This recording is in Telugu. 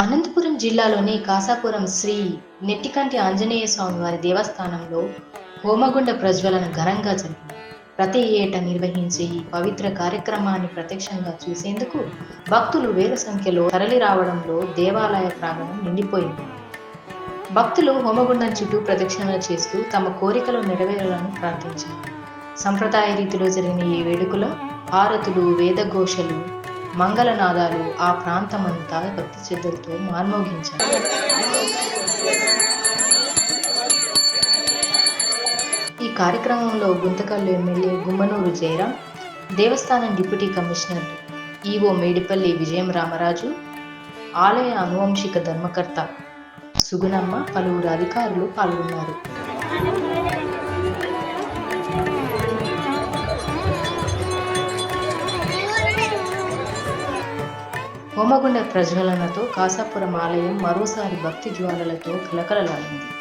అనంతపురం జిల్లాలోని కాసాపురం శ్రీ నెట్టికంటి ఆంజనేయ స్వామి వారి దేవస్థానంలో హోమగుండ ప్రజ్వలన ఘనంగా జరిగింది. ప్రతి ఏటా నిర్వహించే ఈ పవిత్ర కార్యక్రమాన్ని ప్రత్యక్షంగా చూసేందుకు భక్తులు వేల సంఖ్యలో తరలి రావడంలో దేవాలయ ప్రాంగణం నిండిపోయింది. భక్తులు హోమగుండం చుట్టూ ప్రదక్షిణలు చేస్తూ తమ కోరికలు నెరవేరాలని ప్రార్థించారు. సంప్రదాయ రీతిలో జరిగిన ఈ వేడుకలో హారతులు వేదఘోషలు మంగళనాదాలు ఆ ప్రాంతమంతా భక్తి శ్రద్ధలతో మార్మోగించారు. ఈ కార్యక్రమంలో గుంతకల్లు ఎమ్మెల్యే గుమ్మనూరు జయరాం దేవస్థానం డిప్యూటీ కమిషనర్ ఈవో మేడిపల్లి విజయం రామరాజు ఆలయ అనువంశిక ధర్మకర్త సుగుణమ్మ పలువురు అధికారులు పాల్గొన్నారు. హోమగుండ ప్రజ్వలనతో కాసాపురం ఆలయం మరోసారి భక్తి జ్వాలలతో కలకలలాడింది.